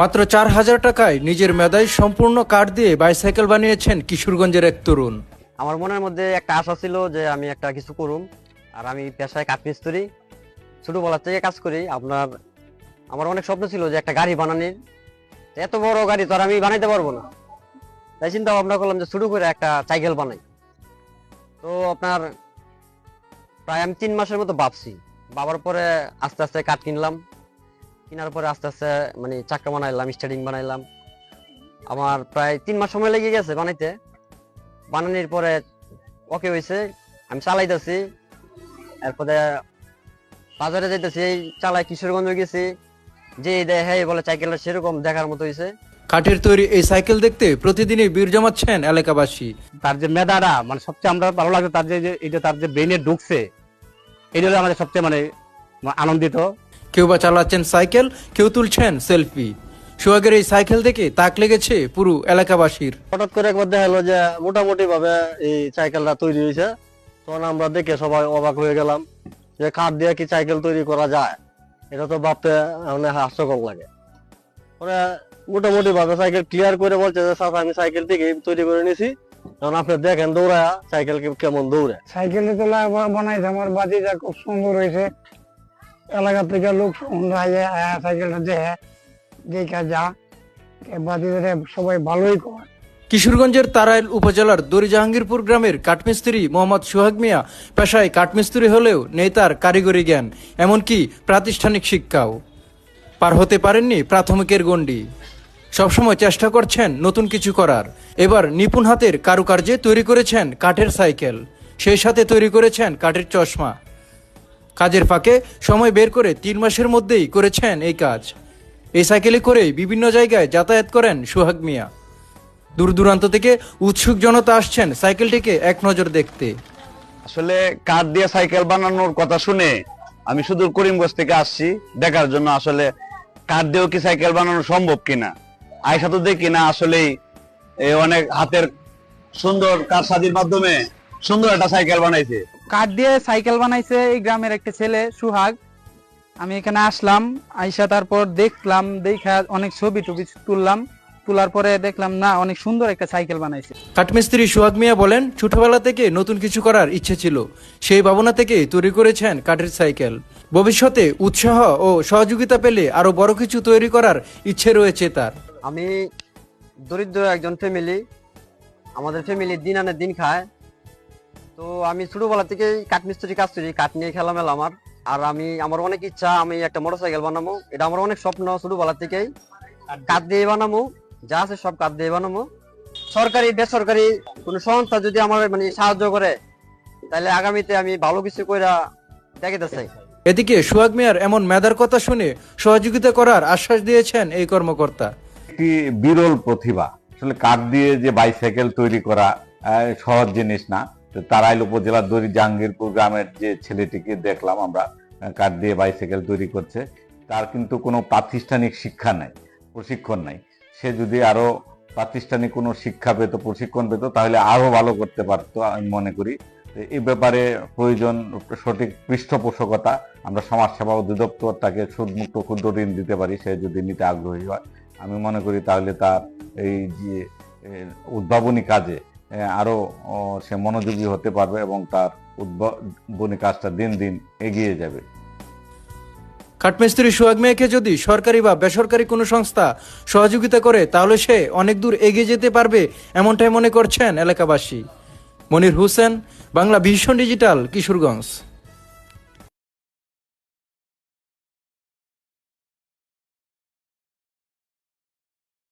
মাত্র চার হাজার টাকায় নিজের মেধায় সম্পূর্ণ কাঠ দিয়ে বাইসাইকেল বানিয়েছেন কিশোরগঞ্জের এক তরুণ। আমার মনের মধ্যে একটা আশা ছিল যে আমি একটা কিছু করুম, আর আমি পেশায় কাঠ কাঠমিস্ত্রি ছোটবেলা থেকে কাজ করি, আপনার, আমার অনেক স্বপ্ন ছিল যে একটা গাড়ি বানানোর। এত বড় গাড়ি তো আর আমি বানাইতে পারব না। তাই চিন্তা ভাবনা করলাম যে শুরু করে একটা সাইকেল বানাই। তো আপনার প্রায় আমি তিন মাসের মতো ভাবছি বাবার পরে আস্তে আস্তে কাঠ কিনলাম। কেনার পরে আস্তে আস্তে মানে চাক্কা বানাইলাম স্টার্টিং বানাইলাম। আমার প্রায় তিন মাস সময় লেগে গেছে বানাইতে। বানানোর পরে ওকে হয়েছে আমি চালাইতেছি। এরপরে বাজারে যাইতেছি এই চালাই কিশোরগঞ্জ গেছি। যে দেয় হ্যাঁ বলে সাইকেলটা সেরকম দেখার মতো হয়েছে কাঠের তৈরি এই সাইকেল দেখতে প্রতিদিনই বীর জমাচ্ছেন এলাকাবাসী। তার যে মেধাটা মানে সবচেয়ে আমরা ভালো লাগছে তার যে যে- এটা তার যে ব্রেনে ঢুকছে এটা আমাদের সবচেয়ে মানে আনন্দিত। কেউ বা চালাচ্ছেন সাইকেল কেউ তুলছেন সেলফি। সোহাগের এই সাইকেল দেখে তাক লেগেছে পুরো এলাকাবাসীর। হঠাৎ করে একবার দেখা হলো যে মোটামুটি ভাবে এই সাইকেলটা তৈরি হয়েছে। তখন আমরা দেখে সবাই অবাক হয়ে গেলাম যে কাঠ দিয়ে কি সাইকেল তৈরি করা যায়। এটা তো ভাবতে মানে হাস্যকর লাগে। পরে মোটামুটি ভাবে সাইকেল ক্লিয়ার করে বলছে যে স্যার আমি সাইকেল থেকে তৈরি করে নিয়েছি। তখন আপনি দেখেন দৌড়ায় সাইকেল কেমন দৌড়ে। সাইকেলে তোলা বানাইছে। আমার বাতিটা খুব সুন্দর হয়েছে। এলাকা থেকে লোক সবাই ভালোই করে। কিশোরগঞ্জের তারাইল উপজেলার দড়ি জাহাঙ্গীরপুর গ্রামের কাঠমিস্ত্রি মোহাম্মদ সোহাগ মিয়া পেশায় কাঠমিস্ত্রি হলেও নেই তার কারিগরি জ্ঞান, এমনকি প্রাতিষ্ঠানিক শিক্ষাও। পার হতে পারেননি প্রাথমিকের গণ্ডি। সবসময় চেষ্টা করছেন নতুন কিছু করার। এবার নিপুণ হাতের কারুকার্যে তৈরি করেছেন কাঠের সাইকেল। সেই সাথে তৈরি করেছেন কাঠের চশমা। কাজের ফাঁকে সময় বের করে তিন মাসের মধ্যেই করেছেন এই কাজ। এই সাইকেলে করেই বিভিন্ন জায়গায় যাতায়াত করেন সোহাগ মিয়া। দূর দূরান্ত থেকে উৎসুক জনতা আসছেন সাইকেলটিকে এক নজর দেখতে। আসলে কাঠ দিয়ে সাইকেল বানানোর কথা শুনে আমি সুদূর করিমগঞ্জ থেকে আসছি, দেখার জন্য আসলে কাঠ দিয়েও কি সাইকেল বানানো সম্ভব কিনা? আয়সা তো দেখি না, আসলেই অনেক হাতের সুন্দর কারসাজির মাধ্যমে সুন্দর একটা সাইকেল বানাইছে। কাঠ দিয়ে সাইকেল বানাইছে এই গ্রামের একটা ছেলে সুহাগ। আমি এখানে আসলাম আইসা তারপর দেখলাম দেখা অনেক ছবি টবি তুললাম। তোলার পরে দেখলাম না অনেক সুন্দর একটা সাইকেল বানাইছে। কাঠমিস্ত্রি সোহাগ মিয়া বলেন ছোটবেলা থেকে নতুন কিছু করার ইচ্ছে ছিল। সেই ভাবনা থেকে তৈরি করেছেন কাঠের সাইকেল। ভবিষ্যতে উৎসাহ ও সহযোগিতা পেলে আরও বড় কিছু তৈরি করার ইচ্ছে রয়েছে তার। আমি দরিদ্র একজন ফ্যামিলি আমাদের ফ্যামিলি দিন আনে দিন খায়। তো আমি ছোটবেলা থেকেই কাঠমিস্ত্রি কাজ করি কাঠ নিয়ে খেলা মেলা আমার। আর আমি আমার অনেক ইচ্ছা আমি একটা মোটরসাইকেল বানাবো। এটা আমার অনেক স্বপ্ন ছোটবেলা থেকেই। কাঠ দিয়ে? বানাবো যা আছে সব কাঠ দিয়ে বানাবো। সরকারি বেসরকারি কোনো সংস্থা যদি আমার মানে সাহায্য করে তাহলে আগামীতে আমি ভালো কিছু কইরা দেখাতে চাই এদিকে সোহাগ মিয়ার এমন মেধার কথা শুনে সহযোগিতা করার আশ্বাস দিয়েছেন এই কর্মকর্তা। একটি বিরল প্রতিভা। আসলে কাঠ দিয়ে যে বাইসাইকেল তৈরি করা সহজ জিনিস না। তারাইল উপজেলার দড়ি জাহাঙ্গীরপুর গ্রামের যে ছেলেটিকে দেখলাম আমরা কাঠ দিয়ে বাইসাইকেল তৈরি করছে, তার কিন্তু কোনো প্রাতিষ্ঠানিক শিক্ষা নাই, প্রশিক্ষণ নাই। সে যদি আরও প্রাতিষ্ঠানিক কোনো শিক্ষা পেত, প্রশিক্ষণ পেত, তাহলে আরও ভালো করতে পারতো আমি মনে করি। এই ব্যাপারে প্রয়োজন, সঠিক পৃষ্ঠপোষকতা, আমরা সমাজসেবা অধিদপ্তর তাকে সুদমুক্ত ক্ষুদ্র ঋণ দিতে পারি, সে যদি নিতে আগ্রহী হয়। আমি মনে করি তাহলে তার এই যে উদ্ভাবনী কাজে এ, আরও সে মনোযোগী হতে পারবে এবং তার উদ্ভাবনী কাজটা দিন দিন এগিয়ে যাবে। কাঠমিস্ত্রি সোহাগ মিয়াকে যদি সরকারি বা বেসরকারি কোনো সংস্থা সহযোগিতা করে তাহলে সে অনেক দূর এগিয়ে যেতে পারবে এমনটাই মনে করছেন এলাকাবাসী। মনির হোসেন বাংলা ভীষণ ডিজিটাল কিশোরগঞ্জ।